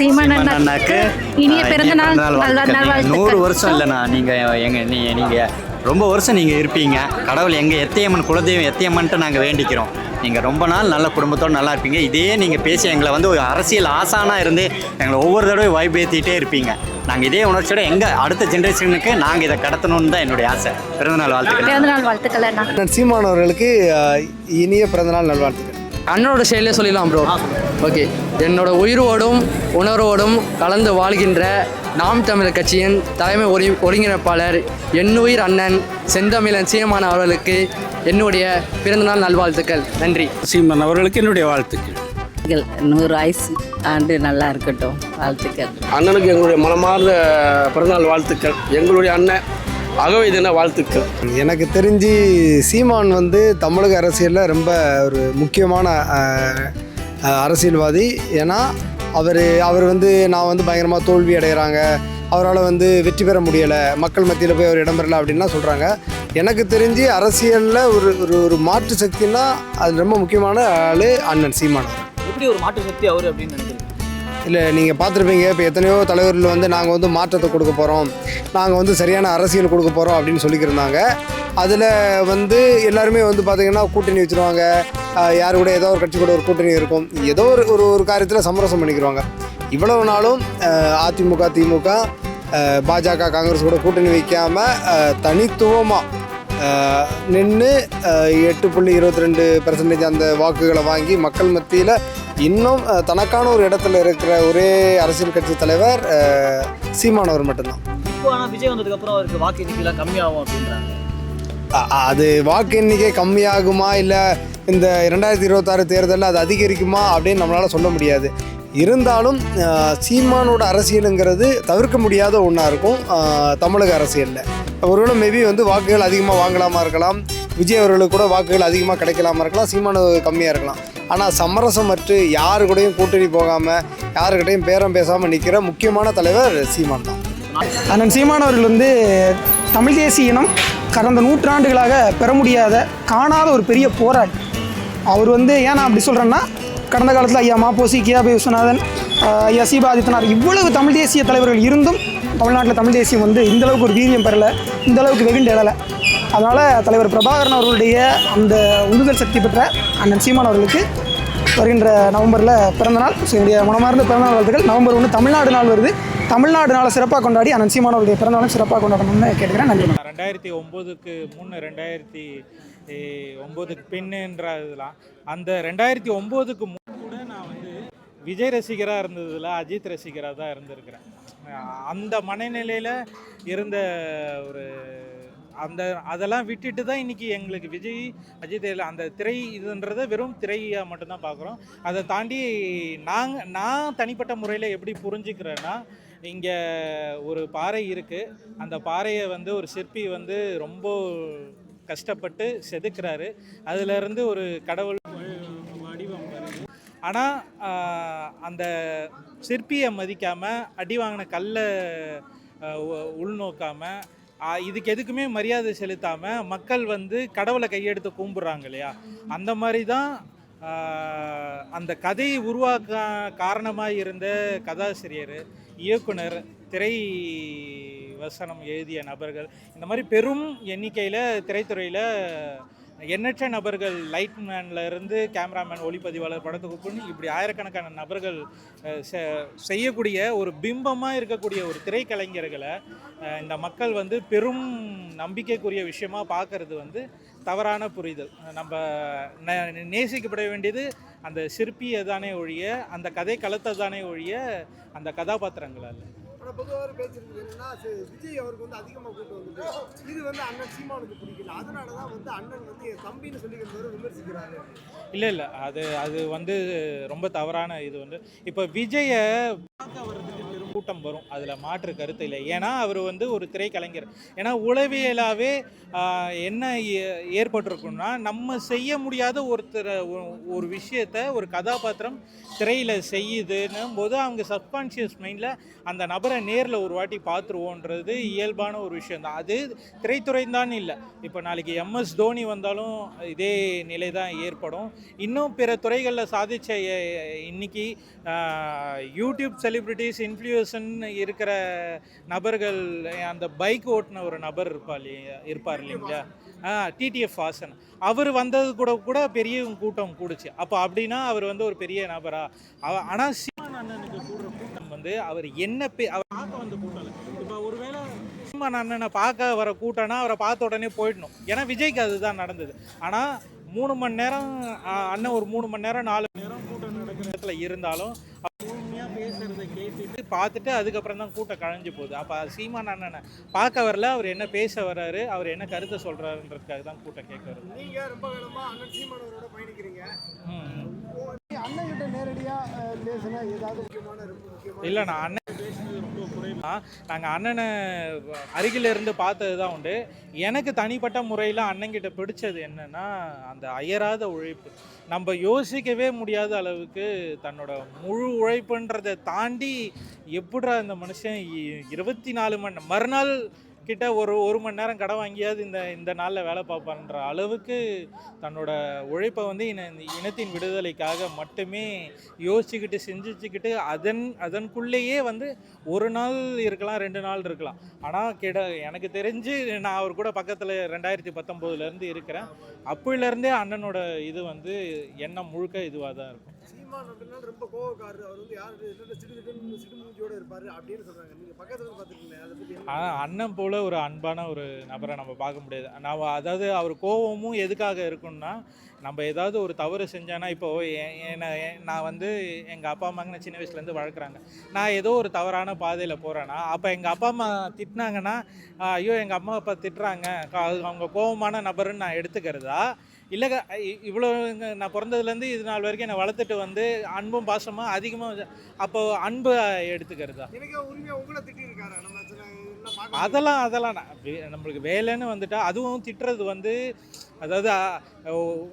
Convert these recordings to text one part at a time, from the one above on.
சீமான் அண்ணாக்கு இனிய ஆஹ், பிறந்த நாள் பிறந்தநாள் நூறு வருஷம் இல்லைண்ணா. நீங்கள் எங்க நீ நீங்கள் ரொம்ப வருஷம் நீங்கள் இருப்பீங்க. கடவுள் எங்கள் எத்தையம்மன் குலதெய்வம் எத்தையம்மன்ட்டு நாங்கள் வேண்டிக்கிறோம். நீங்கள் ரொம்ப நாள் நல்ல குடும்பத்தோடு நல்லா இருப்பீங்க. இதே நீங்கள் பேசி எங்களை வந்து ஒரு அரசியல் ஆசானாக இருந்து எங்களை ஒவ்வொரு தடவை வாய்ப்பேற்றிட்டே இருப்பீங்க. நாங்கள் இதே உணர்ச்சியோட எங்கள் அடுத்த ஜென்ரேஷனுக்கு நாங்கள் இதை கடத்தணும்னு தான் என்னுடைய ஆசை. பிறந்தநாள் வாழ்த்துக்கள். பிறந்த நாள் வாழ்த்துக்கள் அண்ணா. அண்ணன் சீமான் அவர்களுக்கு ஆஹ், இனிய பிறந்தநாள் நல்வாழ்த்துக்கள். அண்ணனோட செயலே சொல்லிடலாம் ப்ரோ ஓகே என்னோட உயிரோடும் உணர்வோடும் கலந்து வாழ்கின்ற நாம் தமிழர் கட்சியின் தலைமை ஒரி ஒருங்கிணைப்பாளர் என்னுயிர் அண்ணன் செந்தமிழன் சீமான் அவர்களுக்கு என்னுடைய பிறந்தநாள் நல்வாழ்த்துக்கள். நன்றி. சீமன் அவர்களுக்கு என்னுடைய வாழ்த்துக்கள். நூறு ஆயுசு ஆண்டு நல்லா இருக்கட்டும். வாழ்த்துக்கள். அண்ணனுக்கு எங்களுடைய மனமார்ந்த பிறந்தநாள் வாழ்த்துக்கள். எங்களுடைய அண்ணன் அகவை தின வாழ்த்துக்கள்? எனக்கு தெரிஞ்சு சீமான் வந்து தமிழக அரசியலில் ரொம்ப ஒரு முக்கியமான அரசியல்வாதி. ஏன்னா அவர் அவர் வந்து நான் வந்து பயங்கரமாக தோல்வி அடைகிறாங்க. அவரால் வந்து வெற்றி பெற முடியலை. மக்கள் மத்தியில் போய் அவர் இடம் பெறல அப்படின்லாம் சொல்கிறாங்க எனக்கு தெரிஞ்சு அரசியலில் ஒரு ஒரு ஒரு மாற்று சக்தின்னா அது ரொம்ப முக்கியமான ஆள் அண்ணன் சீமான். அவர். எப்படி ஒரு மாற்று சக்தி அவர் அப்படின்னு நினைக்கிறீங்க? இல்லை நீங்கள் பார்த்துருப்பீங்க இப்போ எத்தனையோ தலைவர்கள் வந்து நாங்கள் வந்து மாற்றத்தை கொடுக்க போகிறோம் நாங்கள் வந்து சரியான அரசியல் கொடுக்க போகிறோம் அப்படின்னு சொல்லிக்கிருந்தாங்க. அதில் வந்து எல்லாருமே வந்து பார்த்திங்கன்னா கூட்டணி வச்சுருவாங்க. யார் கூட ஏதோ ஒரு கட்சி கூட ஒரு கூட்டணி இருக்கும். ஏதோ ஒரு ஒரு ஒரு காரியத்தில் சமரசம் பண்ணிக்கிருவாங்க. இவ்வளவு நாளும் அதிமுக திமுக பாஜக காங்கிரஸ் கூட கூட்டணி வைக்காமல் தனித்துவமாக நின்று எட்டு புள்ளி இருபத்தி ரெண்டு பெர்சன்டேஜ் அந்த வாக்குகளை வாங்கி மக்கள் மத்தியில் இன்னும் தனக்கான ஒரு இடத்துல இருக்கிற ஒரே அரசியல் கட்சி தலைவர் சீமானவர் மட்டும்தான். இப்போ ஆனால் விஜய் வந்ததுக்கு அப்புறம் அவருக்கு வாக்கு எண்ணிக்கைலாம் கம்மியாகும் அப்படின்றாங்க. அது வாக்கு எண்ணிக்கை கம்மியாகுமா இல்லை இந்த ரெண்டாயிரத்தி இருபத்தாறு தேர்தலில் அது அதிகரிக்குமா அப்படின்னு நம்மளால் சொல்ல முடியாது. இருந்தாலும் சீமானோட அரசியலுங்கிறது தவிர்க்க முடியாத ஒன்றா இருக்கும். தமிழக அரசியலில். ஒருவேளை மேபி வந்து வாக்குகள் அதிகமாக வாங்கலாமா இருக்கலாம். விஜய் அவர்களுக்கு கூட வாக்குகள் அதிகமாக கிடைக்கலாமா இருக்கலாம். சீமானு கம்மியாக இருக்கலாம். ஆனால் சமரசமற்று யாரு கூடயும் கூட்டணி போகாமல் யாருக்கிட்டையும் பேரம் பேசாமல் நிற்கிற முக்கியமான தலைவர் சீமான் தான். அண்ணன் சீமான் அவர்கள் வந்து தமிழ் தேசிய இனம் கடந்த நூற்றாண்டுகளாக பெற முடியாத காணாத ஒரு பெரிய போராட்டம் அவர் வந்து ஏன் நான் அப்படி சொல்கிறேன்னா கடந்த காலத்தில் ஐயா மாப்போசி கியாபி விஸ்வநாதன் ஐயா சீபா இவ்வளவு தமிழ் தேசிய தலைவர்கள் இருந்தும் தமிழ்நாட்டில் தமிழ் தேசியம் வந்து இந்த அளவுக்கு ஒரு வீரியம் பெறலை இந்த அளவுக்கு வெகுண்டு எழலை. அதனால் தலைவர் பிரபாகரன் அவர்களுடைய அந்த உந்துதல் சக்தி பெற்ற அண்ணன் சீமான் அவர்களுக்கு வருகின்ற நவம்பரில் பிறந்தநாள் ஸோ என்னுடைய மனமார்ந்த பிறந்தநாள் வாழ்த்துக்கள். நவம்பர் ஒன்று தமிழ்நாடு நாள் வருது. தமிழ்நாடு நாளை சிறப்பாக கொண்டாடி அண்ணன் சீமானவருடைய பிறந்தநாளும் சிறப்பாக கொண்டாடணும்னு கேட்குறேன் நன்றி ரெண்டாயிரத்தி ஒம்போதுக்கு முன்னு ரெண்டாயிரத்தி ஒம்போதுக்கு பின்னுன்ற இதெல்லாம் அந்த ரெண்டாயிரத்தி ஒம்போதுக்கு முன் கூட நான் வந்து விஜய் ரசிகராக இருந்ததில் அஜித் ரசிகராக தான் இருந்திருக்கிறேன். அந்த மனநிலையில் இருந்த ஒரு அந்த அதெல்லாம் விட்டுட்டு தான் இன்றைக்கி எங்களுக்கு விஜய் அஜித் அந்த திரை இதுன்றதை வெறும் திரையாக மட்டும்தான் பார்க்குறோம். அதை தாண்டி நாங்கள் நான் தனிப்பட்ட முறையில் எப்படி புரிஞ்சுக்கிறேன்னா இங்கே ஒரு பாறை இருக்குது அந்த பாறையை வந்து ஒரு சிற்பி வந்து ரொம்ப கஷ்டப்பட்டு செதுக்குறாரு. அதுலேருந்து ஒரு கடவுள் ஆனால் அந்த சிற்பியை மதிக்காமல் அடி வாங்கின கல்லை உள்நோக்காமல் இதுக்கு எதுக்குமே மரியாதை செலுத்தாமல் மக்கள் வந்து கடவுளை கையெடுத்து கும்பிட்றாங்க இல்லையா? அந்த மாதிரி தான் அந்த கதையை உருவாக்க காரணமாக இருந்த கதாசிரியர் இயக்குனர் திரை வசனம் எழுதிய நபர்கள் இந்த மாதிரி பெரும் எண்ணிக்கையில் திரைத்துறையில் எண்ணற்ற நபர்கள் லைட்மேன்லேருந்து கேமராமேன் ஒளிப்பதிவாளர் படத்தொகுப்புன்னு இப்படி ஆயிரக்கணக்கான நபர்கள் செ- செய்யக்கூடிய ஒரு பிம்பமாக இருக்கக்கூடிய ஒரு திரைக்கலைஞர்களை இந்த மக்கள் வந்து பெரும் நம்பிக்கைக்குரிய விஷயமா பார்க்கறது வந்து தவறான புரிதல். நம்ம ந- நேசிக்கப்பட வேண்டியது அந்த சிற்பியை தானே ஒழிய அந்த கதை களத்தை தானே ஒழிய அந்த கதாபாத்திரங்கள் அல்ல. ஆனால் பொதுவாக பேச்சுருக்கு என்னன்னா விஜய் அவருக்கு வந்து அதிகமாக கூட்டு வந்துட்டு இது வந்து அண்ணன் சீமானுக்கு பிடிக்கல. அதனால தான் வந்து அண்ணன் வந்து என் தம்பின்னு சொல்லிக்கிறத விமர்சிக்கிறாரு. இல்லை இல்லை அது அது வந்து ரொம்ப தவறான இது வந்து இப்போ விஜயை பார்க்க வர்றதுக்கு கூட்டம் வரும். அதில் மாற்று கருத்து இல்லை. ஏன்னா அவர் வந்து ஒரு திரைக்கலைஞர். ஏன்னா உளவியலாகவே என்ன ஏ- ஏற்பட்டிருக்குன்னா நம்ம செய்ய முடியாத ஒருத்தர் ஒரு- விஷயத்த ஒரு கதாபாத்திரம் திரையில் செய்யுதுன்னும் போது அவங்க சப்கான்ஷியஸ் மைண்டில் அந்த நபரை நேரில் ஒரு வாட்டி பார்த்துருவோன்றது இயல்பான ஒரு விஷயம் தான் அது திரைத்துறை தான் இல்லை. இப்போ நாளைக்கு எம்எஸ் தோனி வந்தாலும் இதே நிலை தான் ஏற்படும். இன்னும் பிற துறைகளில் சாதிச்ச இன்னைக்கு யூடியூப் செலிப்ரிட்டிஸ் பர்சன் இருக்கிற நபர்கள் அந்த பைக் ஓட்டின ஒரு நபர் இருப்பா இல்லையா இருப்பார் இல்லைங்களா? டிடிஎஃப் வாசன் அவர் வந்தது கூட கூட பெரிய கூட்டம் கூடுச்சு. அப்போ அப்படின்னா அவர் வந்து ஒரு பெரிய நபரா? ஆனால் சீமான் அண்ணனுக்கு கூடுற கூட்டம் வந்து அவர் என்ன பே அவர் பார்க்க வந்த கூட்டம் இப்போ ஒருவேளை சீமான் அண்ணனை பார்க்க வர கூட்டம்னா அவரை பார்த்த உடனே போயிடணும். ஏன்னா விஜய்க்கு அதுதான் நடந்தது. ஆனால் மூணு மணி நேரம் அண்ணன் ஒரு மூணு மணி நேரம் நாலு மணி நேரம் கூட்டம் நடக்கிற இடத்துல இருந்தாலும் அவர் பொறுமையா பேசுறதை பார்த்துட்டு அதுக்கப்புறம் தான் கூட்டம் கழிஞ்சு போகுது. அப்போ சீமான் அண்ணனை பார்க்க வரல அவர் என்ன பேச வர்றாரு அவர் என்ன கருத்தை சொல்றாருன்றதுக்காக தான் கூட்டம் கேட்க வருது ரொம்ப அண்ணன் பயணிக்கிறீங்க. கிட்ட நேரடியா அஹ், பேசின ஏதாவது முக்கியமான ரொம்ப முக்கியமான இல்லை நான் அண்ணன் நாங்கள் அண்ணனை அருகில் இருந்து பார்த்தது தான் உண்டு. எனக்கு தனிப்பட்ட முறையில் அண்ணன்கிட்ட பிடிச்சது என்னன்னா அந்த அயராத உழைப்பு. நம்ம யோசிக்கவே முடியாத அளவுக்கு தன்னோட முழு உழைப்புன்றதை தாண்டி எப்படிடா இந்த மனுஷன் இருபத்தி நாலு மணி மறுநாள் கிட்ட ஒரு ஒரு மணி நேரம் கடை வாங்கியாவது இந்த இந்த நாளில் வேலை பார்ப்பான்ற அளவுக்கு தன்னோட உழைப்பை வந்து இன இந்த இனத்தின் விடுதலைக்காக மட்டுமே யோசிச்சுக்கிட்டு செஞ்சுச்சுக்கிட்டு அதன் அதன்குள்ளேயே வந்து ஒரு நாள் இருக்கலாம் ரெண்டு நாள் இருக்கலாம். ஆனால் கிட எனக்கு தெரிஞ்சு நான் அவர் கூட பக்கத்தில் ரெண்டாயிரத்தி பத்தொம்போதுலேருந்து இருக்கிறேன். அப்போலேருந்தே அண்ணனோட இது வந்து எண்ணம் முழுக்க இதுவாக தான் இருக்கும். சீமான் அப்படின்னா ரொம்ப கோவக்காரர். அவர் வந்து யாரு சிடு சிடு சிடுமூஞ்சியோட இருப்பார் அப்படின்னு சொல்கிறாங்க நீங்கள் பக்கத்தில் பார்த்துருக்கீங்க அதை பற்றி ஆனால் அண்ணன் போல் ஒரு அன்பான ஒரு நபரை நம்ம பார்க்க முடியாது. நான் அதாவது அவர் கோவமும் எதுக்காக இருக்கும்னா நம்ம ஏதாவது ஒரு தவறு செஞ்சேன்னா இப்போ எ- நான் வந்து எங்கள் அப்பா அம்மாங்க நான் சின்ன வயசுலேருந்து வளர்க்குறாங்க. நான் ஏதோ ஒரு தவறான பாதையில் போகிறேன்னா அப்போ எங்கள் அப்பா அம்மா திட்டினாங்கன்னா ஐயோ எங்கள் அம்மா அப்பா திட்டுறாங்க. அது அவங்க கோவமான நபருன்னு நான் எடுத்துக்கிறதா? இல்லை இவ்வளோ நான் பிறந்ததுலேருந்து இது நாள் வரைக்கும் என்னை வளர்த்துட்டு வந்து அன்பும் பாசமாக அதிகமாக அப்போ அன்பு எடுத்துக்கிறதா? அதெல்லாம் அதெல்லாம் நான் நம்மளுக்கு வேலைன்னு வந்துட்டா அதுவும் திட்டுறது வந்து அதாவது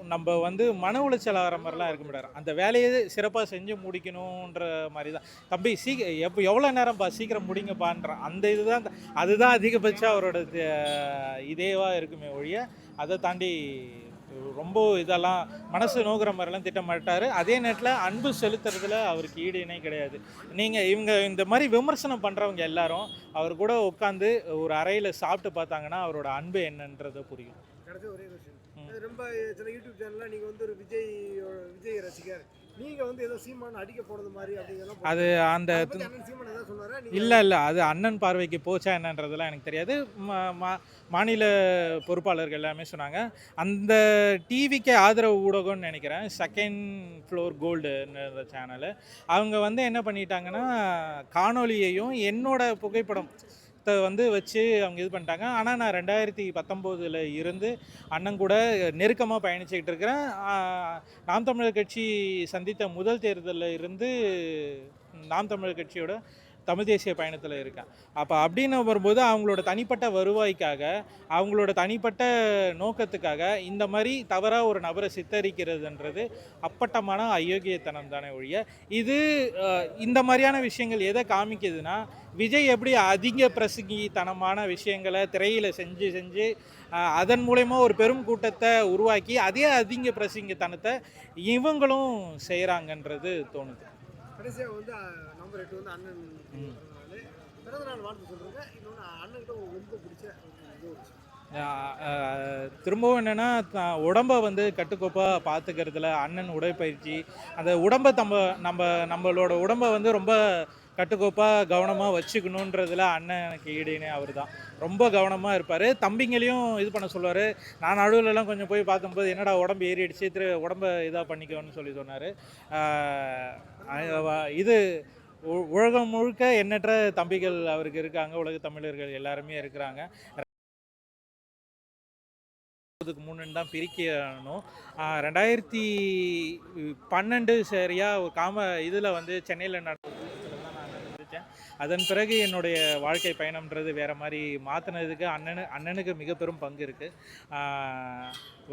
நம்ம வந்து மன உளைச்சல் ஆகிற மாதிரிலாம் இருக்க முடியாது அந்த வேலையை சிறப்பாக செஞ்சு முடிக்கணுன்ற மாதிரி தான் தம்பி சீக்க எப்போ எவ்வளோ நேரம்ப்பா சீக்கிரம் முடிங்கப்பான்ற அந்த இதுதான் அதுதான் அதிகபட்சம் அவரோட இதேவாக இருக்குமே ஒழிய அதை தாண்டி ரொம்ப இதெல்லாம் மனசு நோக்கிற மாதிரிலாம் திட்ட மாட்டார் அதே நேரத்தில் அன்பு செலுத்துறதுல அவருக்கு ஈடு இணை கிடையாது. நீங்கள் இவங்க இந்த மாதிரி விமர்சனம் பண்ணுறவங்க எல்லாரும் அவர் கூட உட்காந்து ஒரு அறையில் சாப்பிட்டு பார்த்தாங்கன்னா அவரோட அன்பு என்னன்றதை புரியும். ரொம்ப சில யூடியூப் சேனல்ல நீங்க வந்து ஒரு விஜய் விஜய் ரசிகர். அது அந்த இல்லை இல்லை. அது அண்ணன் பார்வைக்கு போச்சா என்னன்றதெல்லாம் எனக்கு தெரியாது. மாநில பொறுப்பாளர்கள் எல்லாமே சொன்னாங்க. அந்த டிவிக்கு ஆதரவு ஊடகம்னு நினைக்கிறேன். செகண்ட் ஃப்ளோர் கோல்டுன்ற சேனலு அவங்க வந்து என்ன பண்ணிட்டாங்கன்னா காணொளியையும் என்னோட புகைப்படம் த வந்து வச்சு அவங்க இது பண்ணிட்டாங்க. ஆனால் நான் ரெண்டாயிரத்தி பத்தொம்போதில் இருந்து அண்ணன் கூட நெருக்கமாக பயணிச்சுக்கிட்டு இருக்கிறேன். நாம் தமிழர் கட்சி சந்தித்த முதல் தேர்தலில் இருந்து நாம் தமிழர் கட்சியோட தமிழ் தேசிய பயணத்தில் இருக்கேன். அப்போ அப்படின்னு வரும்போது அவங்களோட தனிப்பட்ட வருவாய்க்காக அவங்களோட தனிப்பட்ட நோக்கத்துக்காக இந்த மாதிரி தவறாக ஒரு நபரை சித்தரிக்கிறதுன்றது அப்பட்டமான அயோக்கியத்தனம் தானே ஒழிய இது இந்த மாதிரியான விஷயங்கள் எதை காமிக்குதுன்னா விஜய் எப்படி அதிக பிரசங்கித்தனமான விஷயங்களை திரையில் செஞ்சு செஞ்சு அதன் மூலயமா ஒரு பெரும் கூட்டத்தை உருவாக்கி அதே அதிக பிரசங்கித்தனத்தை இவங்களும் செய்கிறாங்கன்றது தோணுது. கடைசியாக வந்து நம்பர் எட்டு வந்து அண்ணன் பிறந்த நாள் வாழ்த்து சொல்றேங்க. இன்னொன்று அண்ணன்கிட்ட ரொம்ப பிடிச்ச இது திரும்பவும் என்னென்னா உடம்பை வந்து கட்டுக்கோப்பாக பார்த்துக்கிறதுல அண்ணன் உடற்பயிற்சி அந்த உடம்பை நம்ம நம்ம நம்மளோட உடம்பை வந்து ரொம்ப கட்டுக்கோப்பாக கவனமாக வச்சுக்கணுன்றதுல அண்ணன் எனக்கு ஈடுனே அவர் தான் ரொம்ப கவனமாக இருப்பார். தம்பிங்களையும் இது பண்ண சொல்லுவார். நான் நடுவுலலாம் கொஞ்சம் போய் பார்க்கும்போது என்னடா உடம்பு ஏறிடுச்சு திரு உடம்பை இதாக பண்ணிக்கோன்னு சொல்லி சொன்னார். இது உ- உலகம் முழுக்க எண்ணற்ற தம்பிகள் அவருக்கு இருக்காங்க. உலக தமிழர்கள் எல்லாருமே இருக்கிறாங்க. அதுக்கு முன்னாடி தான் பிரிக்கணும். ரெண்டாயிரத்தி பன்னெண்டு சரியாக ஒரு காம இதில் வந்து சென்னையில் நடந்தது அதன் பிறகு என்னுடைய வாழ்க்கை பயணம்ன்றது வேறு மாதிரி மாற்றினதுக்கு அண்ணனு அண்ணனுக்கு மிக பெரும் பங்கு இருக்குது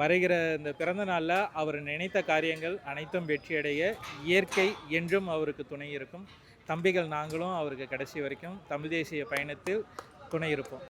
வருகிற இந்த பிறந்த நாளில் அவர் நினைத்த காரியங்கள் அனைத்தும் வெற்றியடைய இயற்கை என்றும் அவருக்கு துணை இருக்கும். தம்பிகள் நாங்களும் அவருக்கு கடைசி வரைக்கும் தமிழ் தேசிய பயணத்தில் துணை இருப்போம்.